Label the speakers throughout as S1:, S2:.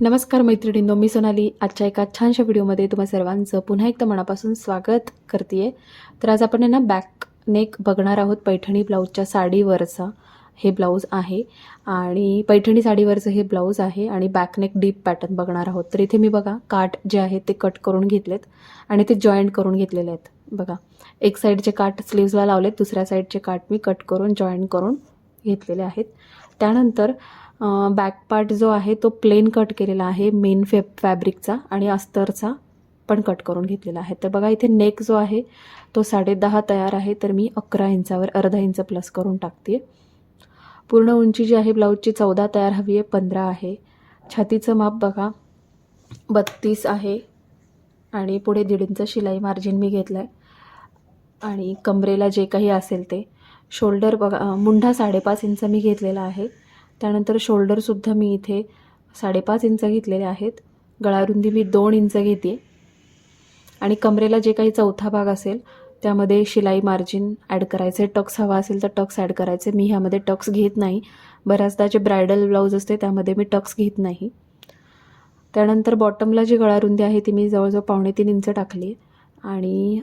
S1: नमस्कार मैत्रिणींनो मी सोनाली. आजच्या एका छानशा व्हिडिओमध्ये तुम्हा सर्वांचं पुन्हा एकदा मनापासून स्वागत करते तर आज आपण आहे ना बॅक नेक बघणार आहोत पैठणी ब्लाऊजच्या साडीवरचा. हे ब्लाऊज आहे आणि पैठणी साडीवरचं हे ब्लाऊज आहे आणि बॅकनेक डीप पॅटर्न बघणार आहोत. तर इथे मी बघा काट जे आहे ते कट करून घेतलेत आणि ते जॉईंट करून घेतलेले आहेत. बघा एक साईडचे काट स्लीव्जला लावलेत दुसऱ्या साईडचे काट मी कट करून जॉईंट करून घेतलेले आहेत. त्यानंतर बॅक पार्ट जो आहे तो प्लेन कट केलेला आहे मेन फे फॅब्रिकचा आणि अस्तरचा पण कट करून घेतलेला आहे. तर बघा इथे नेक जो आहे तो साडेदहा तयार आहे तर मी अकरा इंचावर अर्धा इंच प्लस करून टाकते. पूर्ण उंची जी आहे ब्लाऊजची चौदा तयार हवी आहे पंधरा आहे. छातीचं माप बघा बत्तीस आहे. आणि पुढे दीड इंच शिलाई मार्जिन मी घेतलं आहे आणि कमरेला जे काही असेल ते. शोल्डर बघा मुंढा साडेपाच इंच मी घेतलेला आहे. त्यानंतर शोल्डरसुद्धा मी इथे साडेपाच इंच घेतलेले आहेत. गळारुंदी मी दोन इंच घेते. आणि कमरेला जे काही चौथा भाग असेल त्यामध्ये शिलाई मार्जिन ॲड करायचे. टक्स हवा असेल तर टक्स ॲड करायचे. मी ह्यामध्ये टक्स घेत नाही. बऱ्याचदा जे ब्रायडल ब्लाऊज असते त्यामध्ये मी टक्स घेत नाही. त्यानंतर बॉटमला जी गळारुंदी आहे ती मी जवळजवळ पावणे तीन इंच टाकली. आणि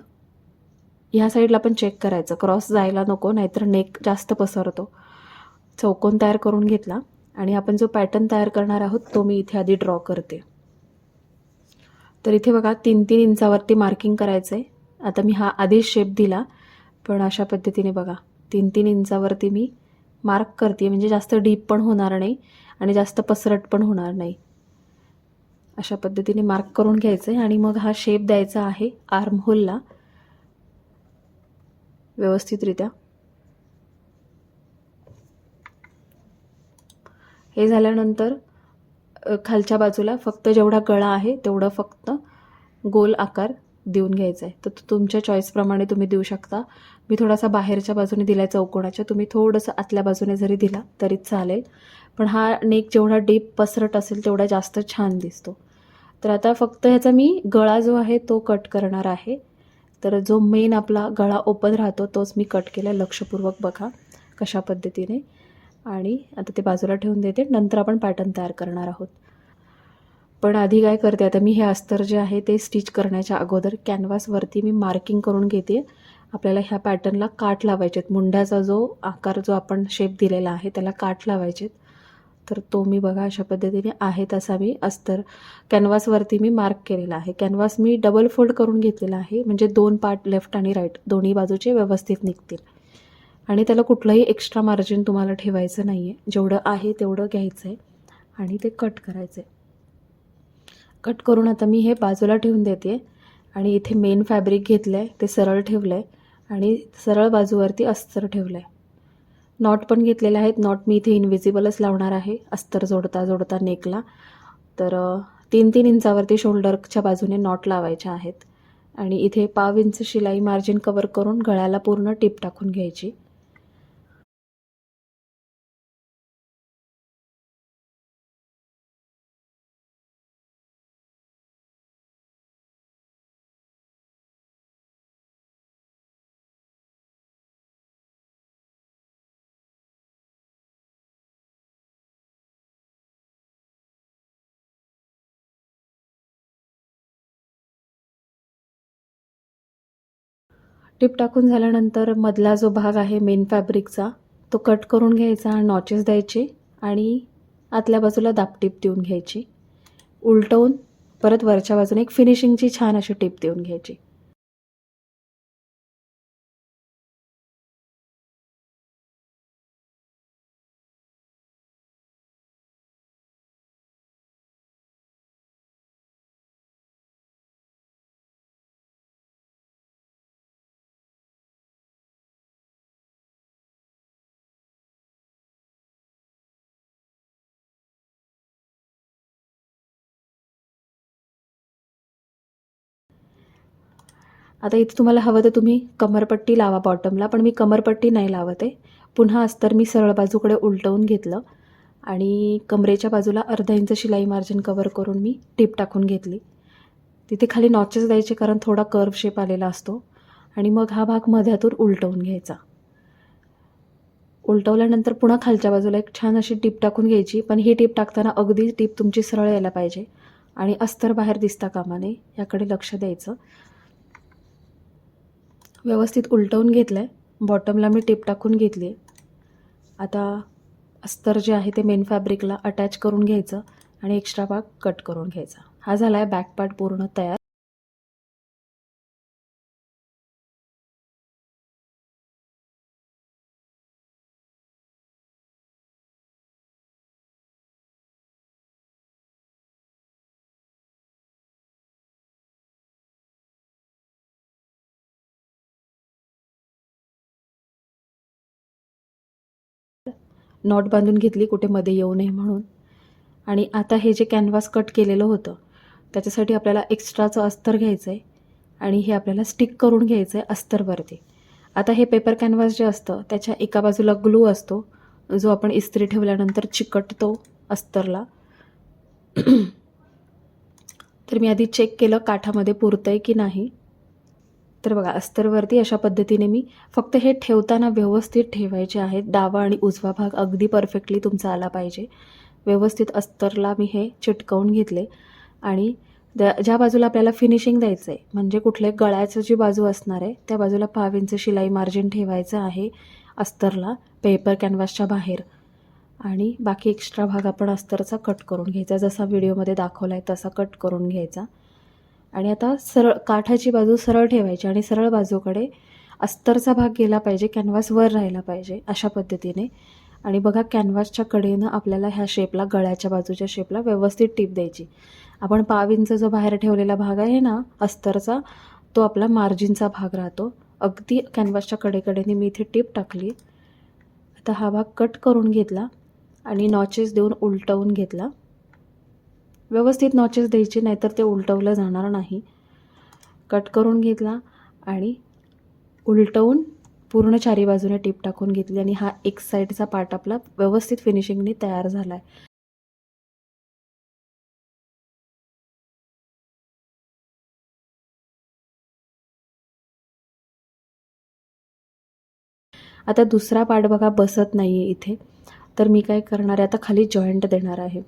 S1: ह्या साईडला पण चेक करायचं. क्रॉस जायला नको नाहीतर नेक जास्त पसरतो. चौकोन तयार करून घेतला आणि आपण जो पॅटर्न तयार करणार आहोत तो मी इथे आधी ड्रॉ करते. तर इथे बघा तीन तीन इंचावरती मार्किंग करायचं आहे आता मी हा आधीच शेप दिला पण अशा पद्धतीने बघा तीन तीन इंचावरती मी मार्क करते म्हणजे जास्त डीप पण होणार नाही आणि जास्त पसरट पण होणार नाही. अशा पद्धतीने मार्क करून घ्यायचं आहे आणि मग हा शेप द्यायचा आहे आर्म होलला व्यवस्थितरित्या. हे झाल्यानंतर खालच्या बाजूला फक्त जेवढा गळा आहे तेवढं फक्त गोल आकार देऊन घ्यायचा आहे तर तो तुमच्या चॉईसप्रमाणे तुम्ही देऊ शकता. मी थोडासा बाहेरच्या बाजूने दिला चौकोणाच्या तुम्ही थोडंसं आतल्या बाजूने जरी दिला तरी चालेल. पण हा नेक जेवढा डीप पसरट असेल तेवढा जास्त छान दिसतो. तर आता फक्त ह्याचा मी गळा जो आहे तो कट करणार आहे. तर जो मेन आपला गळा ओपन राहतो तोच मी कट केला लक्षपूर्वक बघा कशा पद्धतीने. आणि आता ते बाजूला ठेवून देते. नंतर आपण पॅटर्न तयार करणार आहोत. पण आधी काय करते आता मी हे अस्तर जे आहे ते स्टिच करण्याच्या अगोदर कॅनव्हासवरती मी मार्किंग करून घेते. आपल्याला ह्या पॅटर्नला काट लावायचे आहेत. मुंड्याचा जो आकार जो आपण शेप दिलेला आहे त्याला काट लावायचे तर तो मी बघा अशा पद्धतीने आहे तसा मी अस्तर. कॅनव्हासवरती मी मार्क केलेला आहे. कॅनव्हास मी डबल फोल्ड करून घेतलेला आहे. म्हणजे दोन पार्ट लेफ्ट आणि राईट दोन्ही बाजूचे व्यवस्थित निघतील. आणि त्याला कुठलंही एक्स्ट्रा मार्जिन तुम्हाला ठेवायचं नाही आहे जेवढं आहे तेवढं घ्यायचं आहे आणि ते कट करायचं आहे कट करून आता मी हे बाजूला ठेवून देते. आणि इथे मेन फॅब्रिक घेतलं आहे ते सरळ ठेवलं आहे आणि सरळ बाजूवरती अस्तर ठेवलं आहे नॉट पण घेतलेले आहेत. नॉट मी इथे इनविजिबलच लावणार आहे. अस्तर जोडता जोडता नेकला तर तीन तीन इंचावरती शोल्डरच्या बाजूने नॉट लावायच्या आहेत. आणि इथे पाव इंच शिलाई मार्जिन कवर करून गळ्याला पूर्ण टिप टाकून घ्यायची. टिप टाकून झाल्यानंतर मधला जो भाग आहे मेन फॅब्रिकचा तो कट करून घ्यायचा नॉचेस द्यायचे आणि आतल्या बाजूला दापटीप देऊन घ्यायची. उलटवून परत वरच्या बाजूने एक फिनिशिंगची छान अशी टिप देऊन घ्यायची. आता इथे तुम्हाला हवं तर तुम्ही कमरपट्टी लावा बॉटमला पण मी कमरपट्टी नाही लावत आहे. पुन्हा अस्तर मी सरळ बाजूकडे उलटवून घेतलं आणि कमरेच्या बाजूला अर्धा इंच शिलाई मार्जिन कवर करून मी टीप टाकून घेतली. तिथे खाली नॉचेस द्यायचे कारण थोडा कर्व शेप आलेला असतो आणि मग हा भाग मध्यातून उलटवून घ्यायचा. उलटवल्यानंतर पुन्हा खालच्या बाजूला एक छान अशी टीप टाकून घ्यायची पण ही टीप टाकताना अगदी टीप तुमची सरळ यायला पाहिजे. आणि अस्तर बाहेर दिसता कामा नये याकडे लक्ष द्यायचं. व्यवस्थित उलटवून घेतलं आहे बॉटमला मी टेप टाकून घेतली आहे आता अस्तर जे आहे ते मेन फॅब्रिकला अटॅच करून घ्यायचं आणि एक्स्ट्रा भाग कट करून घ्यायचा. हा झाला आहे बॅक पार्ट पूर्ण तयार. नॉट बांधून घेतली कुठे मध्ये येऊ नये म्हणून. आणि आता हे जे कॅनव्हास कट केलेलं होतं त्याच्यासाठी आपल्याला एक्स्ट्राचं अस्तर घ्यायचं आहे आणि हे आपल्याला स्टिक करून घ्यायचं आहे अस्तरवरती. आता हे पेपर कॅनव्हास जे असतं त्याच्या एका बाजूला ग्लू असतो जो आपण इस्त्री ठेवल्यानंतर चिकटतो अस्तरला. तर मी आधी चेक केलं काठामध्ये पुरतं आहे की नाही. तर बघा अस्तरवरती अशा पद्धतीने मी फक्त हे ठेवताना व्यवस्थित ठेवायचे आहेत. डावा आणि उजवा भाग अगदी परफेक्टली तुमचा आला पाहिजे. व्यवस्थित अस्तरला मी हे चिटकवून घेतले. आणि ज्या बाजूला आपल्याला फिनिशिंग द्यायचं आहे म्हणजे कुठले गळ्याचं जी बाजू असणार आहे त्या बाजूला पाव इंच शिलाई मार्जिन ठेवायचं आहे अस्तरला पेपर कॅनव्हासच्या बाहेर. आणि बाकी एक्स्ट्रा भाग आपण अस्तरचा कट करून घ्यायचा. जसा व्हिडिओमध्ये दाखवला आहे तसा कट करून घ्यायचा. आणि आता सरळ काठाची बाजू सरळ ठेवायची आणि सरळ बाजूकडे अस्तरचा भाग गेला पाहिजे कॅनव्हास वर राहिला पाहिजे अशा पद्धतीने. आणि बघा कॅनव्हासच्या कडेनं आपल्याला ह्या शेपला गळ्याच्या बाजूच्या शेपला व्यवस्थित टीप द्यायची. आपण पाव इंच जो बाहेर ठेवलेला भाग आहे ना अस्तरचा तो आपला मार्जिनचा भाग राहतो. अगदी कॅनव्हासच्या कडेकडेने मी इथे टीप टाकली. आता हा भाग कट करून घेतला आणि नॉचेस देऊन उलटवून घेतला. व्यवस्थित नॉचेस द्यायचे नाहीतर ते उलटवलं जाणार नाही. कट करून घेतला आणि उलटवून पूर्ण चारी बाजूने टीप टाकून घेतली आणि हा एक साईडचा पार्ट आपला व्यवस्थित फिनिशिंगने तयार झाला आहे आता दुसरा पार्ट बघा बसत नाही आहे इथे. तर मी काय करणार आहे? आता खाली जॉईंट देणार आहे.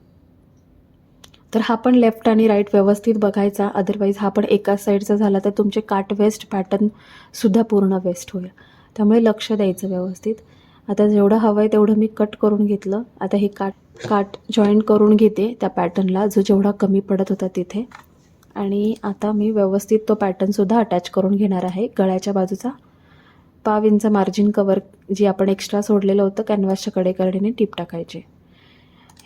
S1: तर हा पण लेफ्ट आणि राईट व्यवस्थित बघायचा. अदरवाईज हा पण एकाच साईडचा झाला तर तुमचे काट वेस्ट पॅटर्नसुद्धा पूर्ण वेस्ट होईल. त्यामुळे लक्ष द्यायचं व्यवस्थित. आता जेवढं हवं आहे तेवढं मी कट करून घेतलं. आता हे काट काट जॉईंट करून घेते त्या पॅटर्नला जो जेवढा कमी पडत होता तिथे. आणि आता मी व्यवस्थित तो पॅटर्नसुद्धा अटॅच करून घेणार आहे. गळ्याच्या बाजूचा. पाव इंच मार्जिन कवर जी आपण एक्स्ट्रा सोडलेलं होतं कॅनव्हासच्या कडेकडेने टीप टाकायची.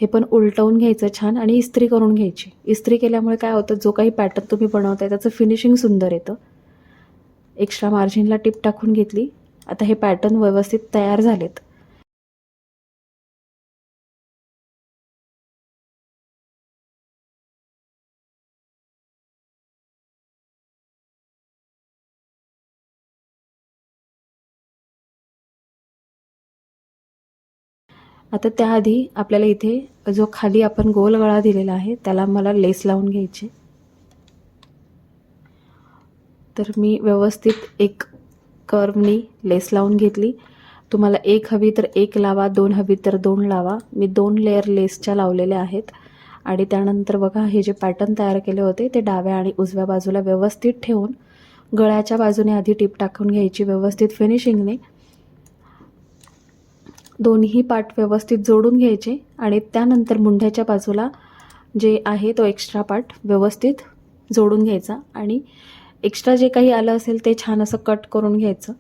S1: हे पण उलटवून घ्यायचं छान आणि इस्त्री करून घ्यायची. इस्त्री केल्यामुळे काय होतं जो काही पॅटर्न तुम्ही बनवताय त्याचं फिनिशिंग सुंदर येतं. एक्स्ट्रा मार्जिनला टिप टाकून घेतली. आता हे पॅटर्न व्यवस्थित तयार झालेत. आता त्याआधी आपल्याला इथे जो खाली आपण गोल गळा दिलेला आहे त्याला मला लेस लावून घ्यायची. तर मी व्यवस्थित एक कर्वनी लेस लावून घेतली. तुम्हाला एक हवी तर एक लावा दोन हवी तर दोन लावा. मी दोन लेअर लेसच्या लावलेल्या आहेत. आणि त्यानंतर बघा हे जे पॅटर्न तयार केले होते ते डाव्या आणि उजव्या बाजूला व्यवस्थित ठेवून गळ्याच्या बाजूने आधी टीप टाकून घ्यायची व्यवस्थित फिनिशिंगने दोन्ही पार्ट व्यवस्थित जोडून घ्यायचे आणि त्यानंतर मुंढ्याच्या बाजूला जे आहे तो एक्स्ट्रा पार्ट व्यवस्थित जोडून घ्यायचा. आणि एक्स्ट्रा जे काही आलं असेल ते छान असं कट करून घ्यायचं.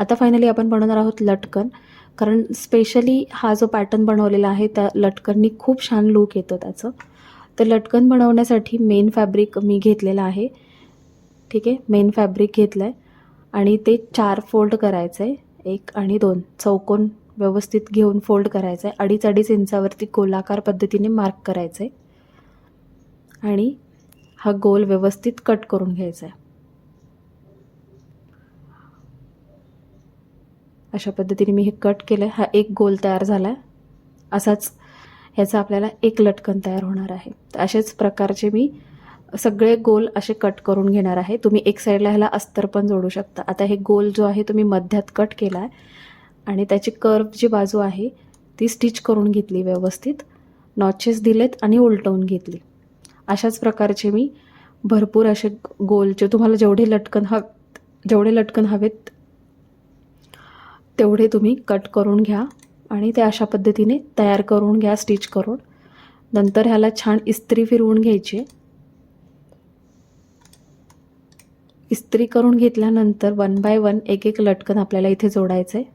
S1: आता फायनली आपण बनवणार आहोत लटकन. कारण स्पेशली हा जो पॅटर्न बनवलेला आहे त्या लटकननी खूप छान लूक येतो त्याचं. तर लटकन बनवण्यासाठी मेन फॅब्रिक मी घेतलेलं आहे. ठीक आहे? मेन फॅब्रिक घेतलं आहे आणि ते चार फोल्ड करायचं आहे एक आणि दोन. चौकोन व्यवस्थित घेऊन फोल्ड करायचं आहे अडीच अडीच इंचावरती गोलाकार पद्धतीने मार्क करायचं आहे आणि हा गोल व्यवस्थित कट करून घ्यायचा आहे अशा पद्धतीने मी हे कट केलं आहे हा एक गोल तयार झाला आहे असाच ह्याचा आपल्याला एक लटकन तयार होणार आहे. तर अशाच प्रकारचे मी सगळे गोल असे कट करून घेणार आहे. तुम्ही एक साईडला ह्याला अस्तर पण जोडू शकता. आता हे गोल जो आहे तुम्ही मध्यात कट केला आहे आणि त्याची कर्व जी बाजू आहे ती स्टिच करून घेतली व्यवस्थित. नॉचेस दिलेत आणि उलटवून घेतली. अशाच प्रकारचे मी भरपूर असे गोल जे तुम्हाला जेवढे लटकन हव जेवढे लटकन हवेत तेवढे तुम्ही कट करून घ्या आणि ते अशा पद्धतीने तयार करून घ्या स्टिच करून. नंतर ह्याला छान इस्त्री फिरवून घ्यायची. आहे. इस्त्री करून घेतल्यानंतर वन बाय वन एक एक लटकन आपल्याला इथे जोडायचं आहे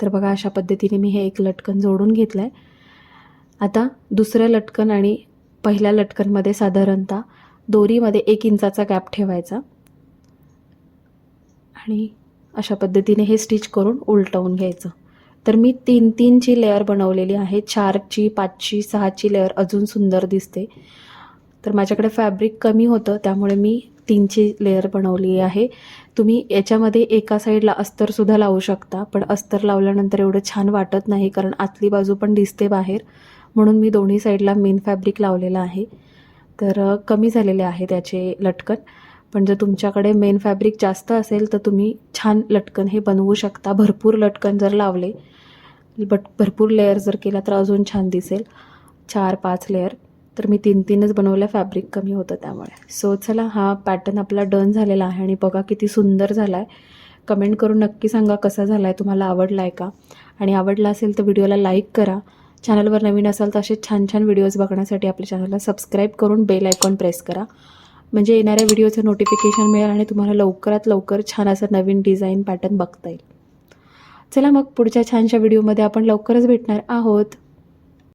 S1: तर बघा अशा पद्धतीने मी हे एक लटकन जोडून घेतलं आहे आता दुसरं लटकन आणि पहिल्या लटकनमध्ये साधारणतः दोरीमध्ये एक इंचाचा गॅप ठेवायचा. आणि अशा पद्धतीने हे स्टिच करून उलटवून घ्यायचं. तर मी तीन तीनची लेअर बनवलेली आहे. चारची पाचची सहाची लेअर अजून सुंदर दिसते. तर माझ्याकडे फॅब्रिक कमी होतं त्यामुळे मी तीनची लेअर बनवली आहे. तुम्ही याच्यामध्ये एका साईडला अस्तरसुद्धा लावू शकता पण अस्तर लावल्यानंतर एवढं छान वाटत नाही कारण आतली बाजू पण दिसते बाहेर. म्हणून मी दोन्ही साईडला मेन फॅब्रिक लावलेलं आहे. तर कमी झालेले आहे त्याचे लटकन. पण जर तुमच्याकडे मेन फॅब्रिक जास्त असेल तर तुम्ही छान लटकन हे बनवू शकता. भरपूर लटकन जर लावले बट भरपूर लेअर जर केला तर अजून छान दिसेल. चार पाच लेअर तर मी तीन तीनच बनवल्या फॅब्रिक कमी होतं त्यामुळे. सो चला हा पॅटर्न आपला डन झालेला आहे आणि बघा किती सुंदर झाला आहे कमेंट करून नक्की सांगा कसा झाला आहे तुम्हाला आवडला आहे का? आणि आवडला असेल तर व्हिडिओला लाईक करा. चॅनलवर नवीन असाल तर असे छान छान व्हिडिओज बघण्यासाठी आपल्या चॅनलला सबस्क्राईब करून बेल आयकॉन प्रेस करा. म्हणजे येणाऱ्या व्हिडिओचं नोटिफिकेशन मिळेल आणि तुम्हाला लवकरात लवकर छान असं नवीन डिझाईन पॅटर्न बघता येईल. चला मग पुढच्या छानशा व्हिडिओमध्ये आपण लवकरच भेटणार आहोत.